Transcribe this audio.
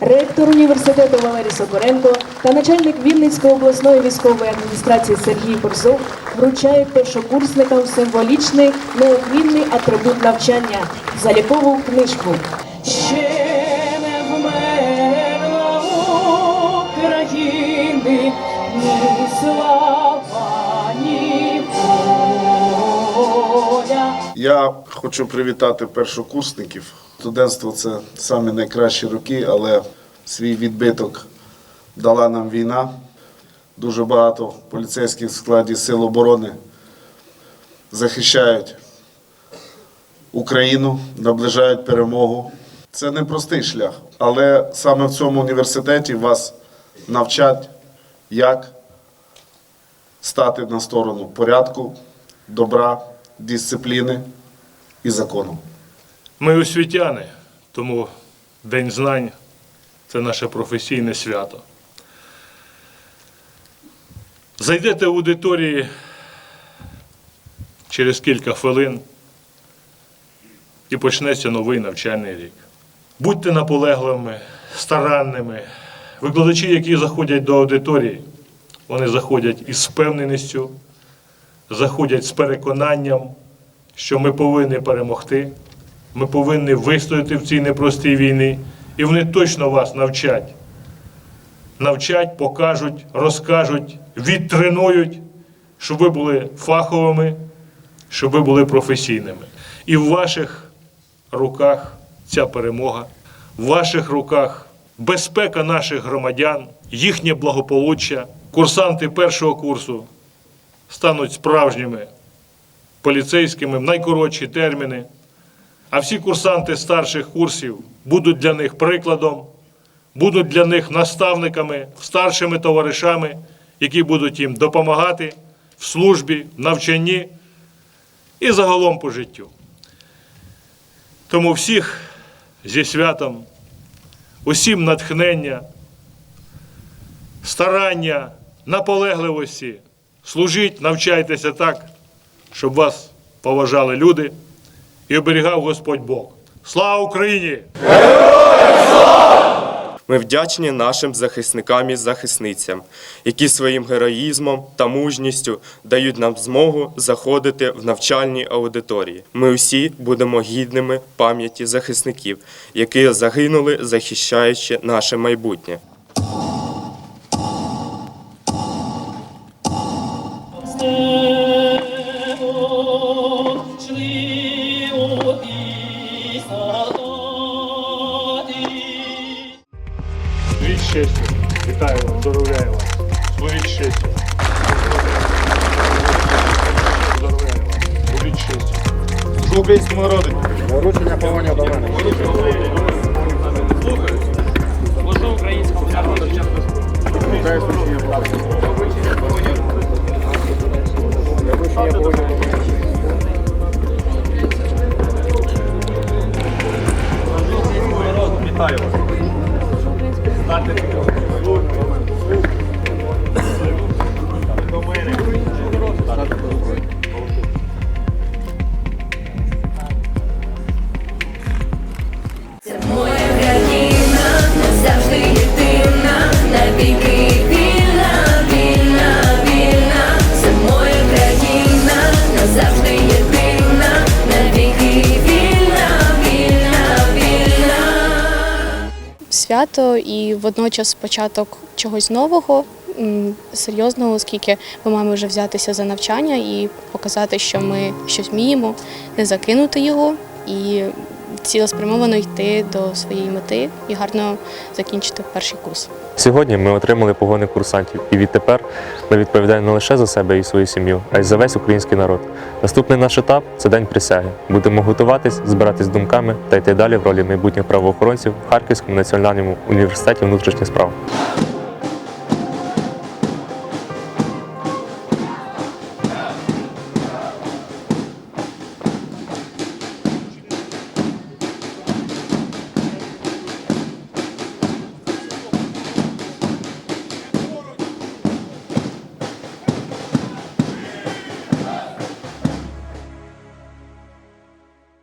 ректор університету Валерій Сокоренко та начальник Вінницької обласної військової адміністрації Сергій Борзов вручають першокурсникам символічний неодмінний атрибут навчання залікову книжку. Ще не України ні слава, Я хочу привітати першокурсників. Студентство це самі найкращі роки, але свій відбиток дала нам війна. Дуже багато поліцейських в складі Сил оборони захищають Україну, наближають перемогу. Це непростий шлях, але саме в цьому університеті вас навчать, як стати на сторону порядку, добра, дисципліни і закону. Ми освітяни, тому День знань це наше професійне свято. Зайдете в аудиторії через кілька хвилин і почнеться новий навчальний рік. Будьте наполегливими, старанними. Викладачі, які заходять до аудиторії, вони заходять із впевненістю, заходять з переконанням, що ми повинні перемогти, ми повинні вистояти в цій непростій війні, і вони точно вас навчать. Навчать, покажуть, розкажуть, відтренують, щоб ви були фаховими, щоб ви були професійними. І в ваших руках ця перемога, в ваших руках безпека наших громадян, їхнє благополуччя. Курсанти першого курсу стануть справжніми поліцейськими в найкоротші терміни. А всі курсанти старших курсів будуть для них прикладом, будуть для них наставниками, старшими товаришами, які будуть їм допомагати в службі, в навчанні і загалом по життю. Тому всіх зі святом, усім натхнення, старання, наполегливості, служіть, навчайтеся так, щоб вас поважали люди і оберігав Господь Бог. Слава Україні! Ми вдячні нашим захисникам і захисницям, які своїм героїзмом та мужністю дають нам змогу заходити в навчальні аудиторії. Ми усі будемо гідними пам'яті захисників, які загинули, захищаючи наше майбутнє. Служіть щастя. Вітаю вас, здоровляю вас. Служіть щастя. Здоровляю вас. Служіть щастя. Служу українському народу. Вручення повання до мене. Служу українському народу. Вітаю служіння праці. Вручення повання свято і водночас початок чогось нового, серйозного, оскільки ми маємо вже взятися за навчання і показати, що ми щось вміємо, не закинути його і цілеспрямовано йти до своєї мети і гарно закінчити перший курс. Сьогодні ми отримали погони курсантів, і відтепер ми відповідаємо не лише за себе і свою сім'ю, а й за весь український народ. Наступний наш етап це день присяги. Будемо готуватись, збиратись думками та йти далі в ролі майбутніх правоохоронців в Харківському національному університеті внутрішніх справ.